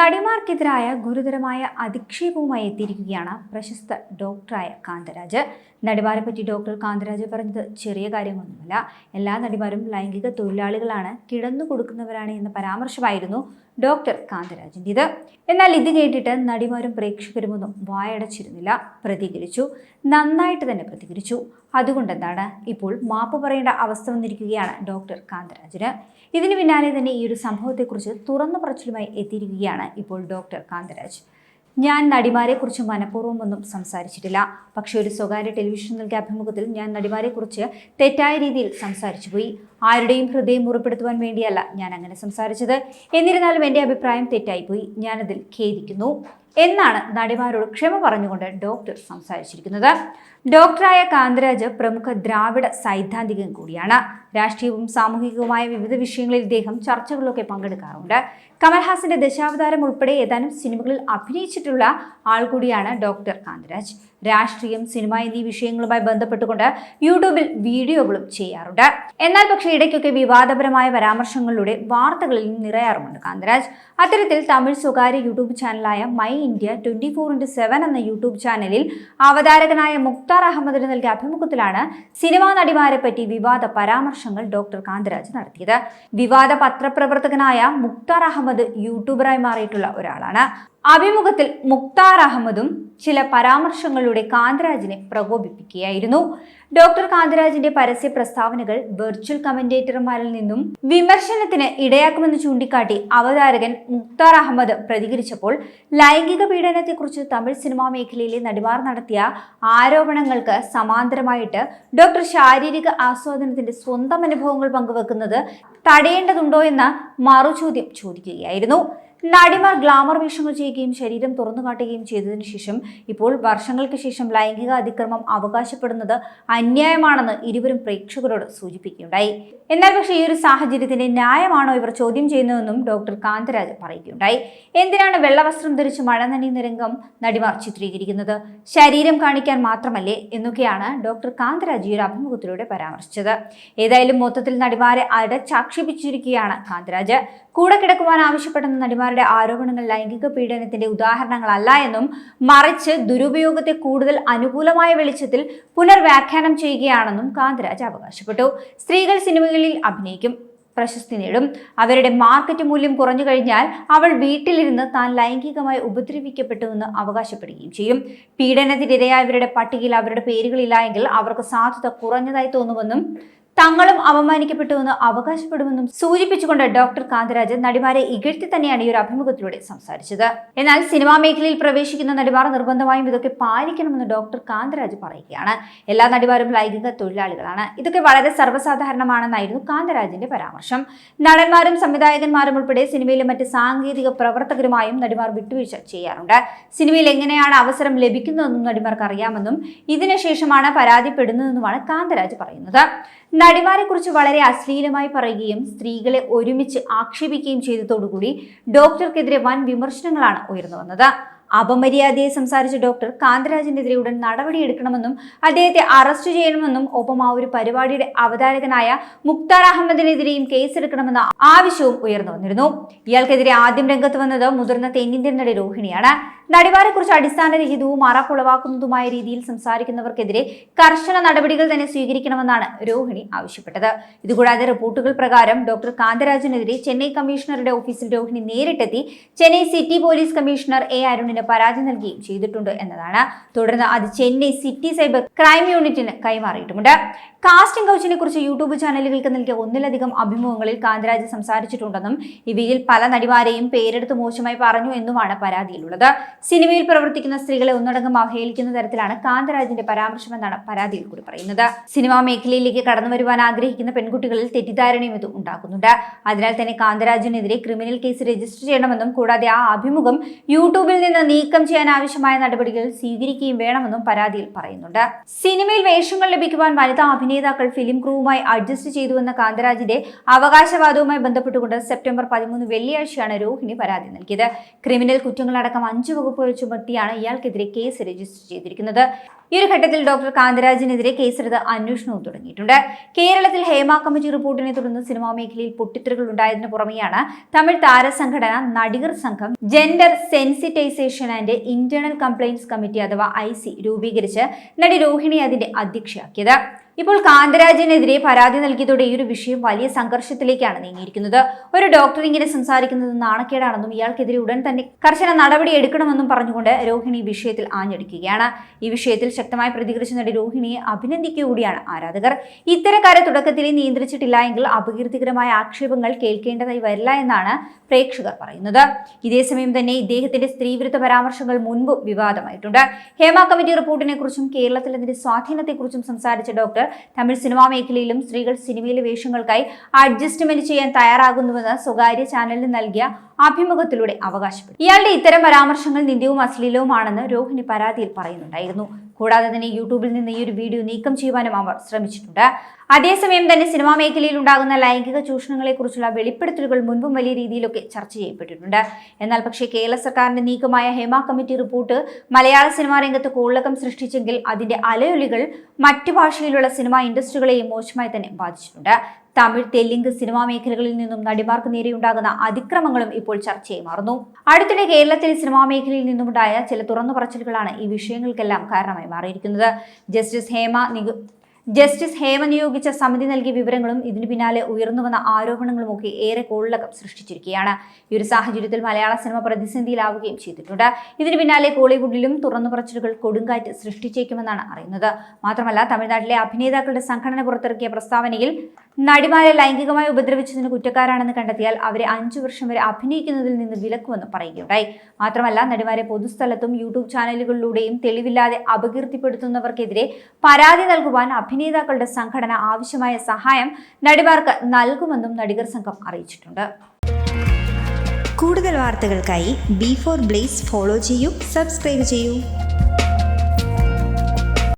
നടിമാർക്കെതിരായ ഗുരുതരമായ അധിക്ഷേപവുമായി എത്തിയിരിക്കുകയാണ് പ്രശസ്ത ഡോക്ടറായ കാന്തരാജ്. നടിമാരെ പറ്റി ഡോക്ടർ കാന്തരാജ് പറഞ്ഞത് ചെറിയ കാര്യമൊന്നുമല്ല. എല്ലാ നടിമാരും ലൈംഗിക തൊഴിലാളികളാണ്. കിടന്നു കൊടുക്കുന്നവരാണ് എന്ന പരാമർശമായിരുന്നു ഡോക്ടർ കാന്തരാജിന്റെത്. എന്നാൽ ഇത് കേട്ടിട്ട് നടിമാരും പ്രേക്ഷകരുമൊന്നും വായടച്ചിരുന്നില്ല. പ്രതികരിച്ചു. നന്നായിട്ട് തന്നെ പ്രതികരിച്ചു. അതുകൊണ്ടെന്താണ് ഇപ്പോൾ മാപ്പ് പറയേണ്ട അവസ്ഥ വന്നിരിക്കുകയാണ് ഡോക്ടർ കാന്തരാജിന്. ഇതിന് പിന്നാലെ തന്നെ ഈ ഒരു സംഭവത്തെക്കുറിച്ച് തുറന്ന പറച്ചിലുമായി എത്തിയിരിക്കുകയാണ് ഇപ്പോൾ ഡോക്ടർ കാന്തരാജ്. ഞാൻ നടിമാരെക്കുറിച്ച് മനഃപൂർവമൊന്നും സംസാരിച്ചിട്ടില്ല. പക്ഷേ ഒരു സ്വകാര്യ ടെലിവിഷൻ നൽകിയ അഭിമുഖത്തിൽ ഞാൻ നടിമാരെക്കുറിച്ച് തെറ്റായ രീതിയിൽ സംസാരിച്ചു പോയി. ആരുടെയും ഹൃദയം മുറിപ്പെടുത്തുവാൻ വേണ്ടിയല്ല ഞാൻ അങ്ങനെ സംസാരിച്ചത്. എന്നിരുന്നാലും എന്റെ അഭിപ്രായം തെറ്റായിപ്പോയി ഞാനതിൽ ഖേദിക്കുന്നു. എന്നാണ് നടിമാരോട് ക്ഷമ പറഞ്ഞുകൊണ്ട് ഡോക്ടർ സംസാരിച്ചിരിക്കുന്നത്. ഡോക്ടറായ കാന്തരാജ് പ്രമുഖ ദ്രാവിഡ സൈദ്ധാന്തികൻ കൂടിയാണ്. രാഷ്ട്രീയവും സാമൂഹികവുമായ വിവിധ വിഷയങ്ങളിൽ ഇദ്ദേഹം ചർച്ചകളിലൊക്കെ പങ്കെടുക്കാറുണ്ട്. കമൽഹാസിന്റെ ദശാവതാരം ഉൾപ്പെടെ ഏതാനും സിനിമകളിൽ അഭിനയിച്ചിട്ടുള്ള ആൾ കൂടിയാണ് ഡോക്ടർ കാന്തരാജ്. രാഷ്ട്രീയം സിനിമ എന്നീ വിഷയങ്ങളുമായി ബന്ധപ്പെട്ടുകൊണ്ട് യൂട്യൂബിൽ വീഡിയോകളും ചെയ്യാറുണ്ട്. എന്നാൽ പക്ഷേ ഇടയ്ക്കൊക്കെ വിവാദപരമായ പരാമർശങ്ങളിലൂടെ വാർത്തകളിൽ നിറയാറുമുണ്ട്. കാന്തരാജ് അത്തരത്തിൽ തമിഴ് സ്വകാര്യ YouTube ചാനലായ my India twenty four into seven എന്ന യൂട്യൂബ് ചാനലിൽ അവതാരകനായ മുക്താർ അഹമ്മദിന് നൽകിയ അഭിമുഖത്തിലാണ് സിനിമാ നടിമാരെ പറ്റി വിവാദ പരാമർശങ്ങൾ ഡോക്ടർ കാന്തരാജ് നടത്തിയത്. വിവാദ പത്രപ്രവർത്തകനായ മുക്താർ അഹമ്മദ് യൂട്യൂബറായി മാറിയിട്ടുള്ള ഒരാളാണ്. അഭിമുഖത്തിൽ മുക്താർ അഹമ്മദും ചില പരാമർശങ്ങളിലൂടെ കാന്തരാജിനെ പ്രകോപിപ്പിക്കുകയായിരുന്നു. ഡോക്ടർ കാന്തരാജിന്റെ പരസ്യ പ്രസ്താവനകൾ വെർച്വൽ കമന്റേറ്റർമാരിൽ നിന്നും വിമർശനത്തിന് ഇടയാക്കുമെന്ന് ചൂണ്ടിക്കാട്ടി അവതാരകൻ മുക്താർ അഹമ്മദ് പ്രതികരിച്ചപ്പോൾ ലൈംഗിക പീഡനത്തെക്കുറിച്ച് തമിഴ് സിനിമാ മേഖലയിലെ നടിമാർ നടത്തിയ ആരോപണങ്ങൾക്ക് സമാന്തരമായിട്ട് ഡോക്ടർ ശാരീരിക ആസ്വാദനത്തിന്റെ സ്വന്തം അനുഭവങ്ങൾ പങ്കുവെക്കുന്നത് തടയേണ്ടതുണ്ടോ എന്ന മറുചോദ്യം ചോദിക്കുകയായിരുന്നു. നടിമാർ ഗ്ലാമർ വേഷങ്ങൾ ചെയ്യുകയും ശരീരം തുറന്നു കാട്ടുകയും ചെയ്തതിനു ശേഷം ഇപ്പോൾ വർഷങ്ങൾക്ക് ശേഷം ലൈംഗിക അതിക്രമം അവകാശപ്പെടുന്നത് അന്യായമാണെന്ന് ഇരുവരും പ്രേക്ഷകരോട് സൂചിപ്പിക്കുകയുണ്ടായി. എന്നാൽ പക്ഷേ ഈ ഒരു സാഹചര്യത്തിന്റെ ന്യായമാണോ ഇവർ ചോദ്യം ചെയ്യുന്നതെന്നും ഡോക്ടർ കാന്തരാജ് പറയുകയുണ്ടായി. എന്തിനാണ് വെള്ളവസ്ത്രം ധരിച്ച് മഴ നനയുന്ന രംഗം നടിമാർ ചിത്രീകരിക്കുന്നത്? ശരീരം കാണിക്കാൻ മാത്രമല്ലേ എന്നൊക്കെയാണ് ഡോക്ടർ കാന്തരാജ് ഈ ഒരു അഭിമുഖത്തിലൂടെ പരാമർശിച്ചത്. ഏതായാലും മൊത്തത്തിൽ നടിമാരെ അടച്ചാക്ഷേപിച്ചിരിക്കുകയാണ് കാന്തരാജ്. കൂടെ കിടക്കുവാൻ ആവശ്യപ്പെടുന്ന നടിമാരുടെ ആരോപണങ്ങൾ ലൈംഗിക പീഡനത്തിന്റെ ഉദാഹരണങ്ങളല്ല എന്നും മറിച്ച് ദുരുപയോഗത്തെ കൂടുതൽ അനുകൂലമായ വെളിച്ചത്തിൽ പുനർവ്യാഖ്യാനം ചെയ്യുകയാണെന്നും കാന്തരാജ് അവകാശപ്പെട്ടു. സ്ത്രീകൾ സിനിമകളിൽ അഭിനയിക്കും പ്രശസ്തി നേടും. അവരുടെ മാർക്കറ്റ് മൂല്യം കുറഞ്ഞു കഴിഞ്ഞാൽ അവൾ വീട്ടിലിരുന്ന് താൻ ലൈംഗികമായി ഉപദ്രവിക്കപ്പെട്ടുവെന്ന് അവകാശപ്പെടുകയും ചെയ്യും. പീഡനത്തിനിരയായവരുടെ പട്ടികയിൽ അവരുടെ പേരുകളില്ല എങ്കിൽ അവർക്ക് സാധ്യത കുറഞ്ഞതായി തോന്നുമെന്നും തങ്ങളും അപമാനിക്കപ്പെട്ടുവെന്ന് അവകാശപ്പെടുമെന്നും സൂചിപ്പിച്ചുകൊണ്ട് ഡോക്ടർ കാന്തരാജ് നടിമാരെ ഇകഴ്ത്തി തന്നെയാണ് ഈ ഒരു അഭിമുഖത്തിലൂടെ സംസാരിച്ചത്. എന്നാൽ സിനിമാ മേഖലയിൽ പ്രവേശിക്കുന്ന നടിമാർ നിർബന്ധമായും ഇതൊക്കെ പാലിക്കണമെന്ന് ഡോക്ടർ കാന്തരാജ് പറയുകയാണ്. എല്ലാ നടിമാരും ലൈംഗിക തൊഴിലാളികളാണ്. ഇതൊക്കെ വളരെ സർവസാധാരണമാണെന്നായിരുന്നു കാന്തരാജിന്റെ പരാമർശം. നടന്മാരും സംവിധായകന്മാരും ഉൾപ്പെടെ സിനിമയിലെ മറ്റ് സാങ്കേതിക പ്രവർത്തകരുമായും നടിമാർ വിട്ടുവീഴ്ച ചെയ്യാറുണ്ട്. സിനിമയിൽ എങ്ങനെയാണ് അവസരം ലഭിക്കുന്നതെന്നും നടിമാർക്ക് അറിയാമെന്നും ഇതിനുശേഷമാണ് പരാതിപ്പെടുന്നതെന്നുമാണ് കാന്തരാജ് പറയുന്നത്. നടിമാരെ കുറിച്ച് വളരെ അശ്ലീലമായി പറയുകയും സ്ത്രീകളെ ഒരുമിച്ച് ആക്ഷേപിക്കുകയും ചെയ്തതോടുകൂടി ഡോക്ടർക്കെതിരെ വൻ വിമർശനങ്ങളാണ് ഉയർന്നു വന്നത്. അപമര്യാദയെ സംസാരിച്ച ഡോക്ടർ കാന്തരാജിനെതിരെ ഉടൻ നടപടിയെടുക്കണമെന്നും അദ്ദേഹത്തെ അറസ്റ്റ് ചെയ്യണമെന്നും ഒപ്പം ആ ഒരു പരിപാടിയുടെ അവതാരകനായ മുക്താർ അഹമ്മദിനെതിരെയും കേസെടുക്കണമെന്ന ആവശ്യവും ഉയർന്നു വന്നിരുന്നു. ഇയാൾക്കെതിരെ ആദ്യം രംഗത്ത് വന്നത് മുതിർന്ന തെന്നിന്ത്യൻ നടി രോഹിണിയാണ്. നടിമാരെക്കുറിച്ച് അടിസ്ഥാനരഹിതവും അറപ്പുളവാക്കുന്നതുമായ രീതിയിൽ സംസാരിക്കുന്നവർക്കെതിരെ കർശന നടപടികൾ തന്നെ സ്വീകരിക്കണമെന്നാണ് രോഹിണി ആവശ്യപ്പെട്ടത്. ഇതുകൂടാതെ റിപ്പോർട്ടുകൾ പ്രകാരം ഡോക്ടർ കാന്തരാജനെതിരെ ചെന്നൈ കമ്മീഷണറുടെ ഓഫീസിൽ രോഹിണി നേരിട്ടെത്തി Chennai city police commissioner A അരുണിന് പരാതി നൽകുകയും ചെയ്തിട്ടുണ്ട് എന്നതാണ്. തുടർന്ന് അത് ചെന്നൈ സിറ്റി സൈബർ ക്രൈം യൂണിറ്റിന് കൈമാറിയിട്ടുമുണ്ട്. കാസ്റ്റിംഗ് കൗച്ചിനെ കുറിച്ച് യൂട്യൂബ് ചാനലുകൾക്ക് നൽകിയ ഒന്നിലധികം അഭിമുഖങ്ങളിൽ കാന്തരാജ് സംസാരിച്ചിട്ടുണ്ടെന്നും ഇവയിൽ പല നടിമാരെയും പേരെടുത്ത് മോശമായി പറഞ്ഞു എന്നുമാണ് പരാതിയിലുള്ളത്. സിനിമയിൽ പ്രവർത്തിക്കുന്ന സ്ത്രീകളെ ഒന്നടങ്കം അവഹേളിക്കുന്ന തരത്തിലാണ് കാന്തരാജിന്റെ പരാമർശമെന്നാണ് പരാതിയിൽ കൂടി പറയുന്നത്. സിനിമാ മേഖലയിലേക്ക് കടന്നു വരുവാൻ ആഗ്രഹിക്കുന്ന പെൺകുട്ടികളിൽ തെറ്റിദ്ധാരണയും ഇത് ഉണ്ടാക്കുന്നുണ്ട്. അതിനാൽ തന്നെ കാന്തരാജിനെതിരെ ക്രിമിനൽ കേസ് രജിസ്റ്റർ ചെയ്യണമെന്നും കൂടാതെ ആ അഭിമുഖം യൂട്യൂബിൽ നിന്ന് നീക്കം ചെയ്യാൻ ആവശ്യമായ നടപടികൾ സ്വീകരിക്കുകയും വേണമെന്നും പരാതിയിൽ പറയുന്നുണ്ട്. സിനിമയിൽ വേഷങ്ങൾ ലഭിക്കുവാൻ വനിതാ അഭിനേതാക്കൾ ഫിലിം ക്രൂവുമായി അഡ്ജസ്റ്റ് ചെയ്തുവെന്ന കാന്തരാജിന്റെ അവകാശവാദവുമായി ബന്ധപ്പെട്ടുകൊണ്ട് സെപ്റ്റംബർ പതിമൂന്ന് വെള്ളിയാഴ്ചയാണ് രോഹിണി പരാതി നൽകിയത്. ക്രിമിനൽ കുറ്റങ്ങളടക്കം അഞ്ച് വകുപ്പുകൾ ചുമത്തിയാണ് ഇയാൾക്കെതിരെ കേസ് രജിസ്റ്റർ ചെയ്തിരിക്കുന്നത്. ഈ ഒരു ഘട്ടത്തിൽ ഡോക്ടർ കാന്തരാജിനെതിരെ കേസെടുത്ത് അന്വേഷണവും തുടങ്ങിയിട്ടുണ്ട്. കേരളത്തിൽ ഹേമ കമ്മിറ്റി റിപ്പോർട്ടിനെ തുടർന്ന് സിനിമാ മേഖലയിൽ പൊട്ടിത്തെറികൾ ഉണ്ടായതിനു പുറമെയാണ് Tamil താരസംഘടന Nadigar Sangam gender sensitisation and internal compliance committee അഥവാ ഐ രൂപീകരിച്ച് നടി രോഹിണി അതിന്റെ അധ്യക്ഷയാക്കിയത്. ഇപ്പോൾ കാന്തരാജിനെതിരെ പരാതി നൽകിയതോടെ ഈ ഒരു വിഷയം വലിയ സംഘർഷത്തിലേക്കാണ് നീങ്ങിയിരിക്കുന്നത്. ഒരു ഡോക്ടർ ഇങ്ങനെ സംസാരിക്കുന്നത് നാണക്കേടാണെന്നും ഇയാൾക്കെതിരെ ഉടൻ തന്നെ കർശന നടപടി എടുക്കണമെന്നും പറഞ്ഞുകൊണ്ട് രോഹിണി വിഷയത്തിൽ ആഞ്ഞടിക്കുകയാണ്. ഈ വിഷയത്തിൽ ശക്തമായി പ്രതികരിച്ച നടി രോഹിണിയെ അഭിനന്ദിക്കുക കൂടിയാണ് ആരാധകർ. ഇത്തരക്കാരെ തുടക്കത്തിൽ നിയന്ത്രിച്ചിട്ടില്ല എങ്കിൽ അപകീർത്തികരമായ ആക്ഷേപങ്ങൾ കേൾക്കേണ്ടതായി വരില്ല എന്നാണ് പ്രേക്ഷകർ പറയുന്നത്. ഇതേസമയം തന്നെ ഇദ്ദേഹത്തിന്റെ സ്ത്രീവിരുദ്ധ പരാമർശങ്ങൾ മുൻപ് വിവാദമായിട്ടുണ്ട്. ഹേമ കമ്മിറ്റി റിപ്പോർട്ടിനെ കുറിച്ചും കേരളത്തിൽ അതിന്റെ സ്വാധീനത്തെക്കുറിച്ചും സംസാരിച്ച ഡോക്ടർ തമിഴ് സിനിമാ മേഖലയിലും സ്ത്രീകൾ സിനിമയിലെ വേഷങ്ങൾക്കായി അഡ്ജസ്റ്റ്മെന്റ് ചെയ്യാൻ തയ്യാറാകുന്നുവെന്ന് സ്വകാര്യ ചാനലിന് നൽകിയ അഭിമുഖത്തിലൂടെ അവകാശപ്പെട്ടു. ഇയാളുടെ ഇത്തരം പരാമർശങ്ങൾ നിന്ദ്യവും അശ്ലീലവുമാണെന്ന് രോഹിണി പരാതിയിൽ പറയുന്നുണ്ടായിരുന്നു. കൂടാതെ തന്നെ യൂട്യൂബിൽ നിന്ന് ഈ ഒരു വീഡിയോ നീക്കം ചെയ്യുവാനും അവർ ശ്രമിച്ചിട്ടുണ്ട്. അതേസമയം തന്നെ സിനിമാ മേഖലയിൽ ഉണ്ടാകുന്ന ലൈംഗിക ചൂഷണങ്ങളെക്കുറിച്ചുള്ള വെളിപ്പെടുത്തലുകൾ മുൻപും വലിയ രീതിയിലൊക്കെ ചർച്ച ചെയ്യപ്പെട്ടിട്ടുണ്ട്. എന്നാൽ പക്ഷേ കേരള സർക്കാരിന്റെ നീക്കമായ Hema committee report Malayala cinema രംഗത്ത് കോളക്കം സൃഷ്ടിച്ചെങ്കിൽ അതിന്റെ അലയൊലികൾ മറ്റു ഭാഷയിലുള്ള സിനിമാ ഇൻഡസ്ട്രികളെയും മോശമായി തന്നെ ബാധിച്ചിട്ടുണ്ട്. തമിഴ് തെലുങ്ക് സിനിമാ മേഖലകളിൽ നിന്നും നടിമാർക്ക് നേരെയുണ്ടാകുന്ന അതിക്രമങ്ങളും ഇപ്പോൾ ചർച്ചയായി മാറുന്നു. അടുത്തിടെ കേരളത്തിലെ സിനിമാ മേഖലയിൽ നിന്നുമുണ്ടായ ചില തുറന്നു പറച്ചിലുകളാണ് ഈ വിഷയങ്ങൾക്കെല്ലാം കാരണമായി മാറിയിരിക്കുന്നത്. ജസ്റ്റിസ് ഹേമ നിഗു ജസ്റ്റിസ് ഹേമ നിയോഗിച്ച സമിതി നൽകിയ വിവരങ്ങളും ഇതിനു പിന്നാലെ ഉയർന്നുവന്ന ആരോപണങ്ങളും ഒക്കെ ഏറെ കോളിളക്കം സൃഷ്ടിച്ചിരിക്കുകയാണ്. ഈ ഒരു സാഹചര്യത്തിൽ മലയാള സിനിമ പ്രതിസന്ധിയിലാവുകയും ചെയ്തിട്ടുണ്ട്. ഇതിനു പിന്നാലെ കോളിവുഡിലും തുറന്നു പറച്ചിലുകൾ കൊടുങ്കാറ്റ് സൃഷ്ടിച്ചേക്കുമെന്നാണ് അറിയുന്നത്. മാത്രമല്ല തമിഴ്നാട്ടിലെ അഭിനേതാക്കളുടെ സംഘടന പുറത്തിറക്കിയ പ്രസ്താവനയിൽ നടിമാരെ ലൈംഗികമായി ഉപദ്രവിച്ചതിന് കുറ്റക്കാരാണെന്ന് കണ്ടെത്തിയാൽ അവരെ അഞ്ചു വർഷം വരെ അഭിനയിക്കുന്നതിൽ നിന്ന് വിലക്കുമെന്ന് പറയുകയുണ്ടായി. മാത്രമല്ല നടിമാരെ പൊതുസ്ഥലത്തും യൂട്യൂബ് ചാനലുകളിലൂടെയും തെളിവില്ലാതെ അപകീർത്തിപ്പെടുത്തുന്നവർക്കെതിരെ പരാതി നൽകുവാൻ അഭിനേതാക്കളുടെ സംഘടന ആവശ്യമായ സഹായം നടിമാർക്ക് നൽകുമെന്നും നടികർ സംഘം അറിയിച്ചിട്ടുണ്ട്. കൂടുതൽ വാർത്തകൾക്കായി ബി ഫോർ ബ്ലേസ് ഫോളോ ചെയ്യൂ സബ്സ്ക്രൈബ് ചെയ്യൂ.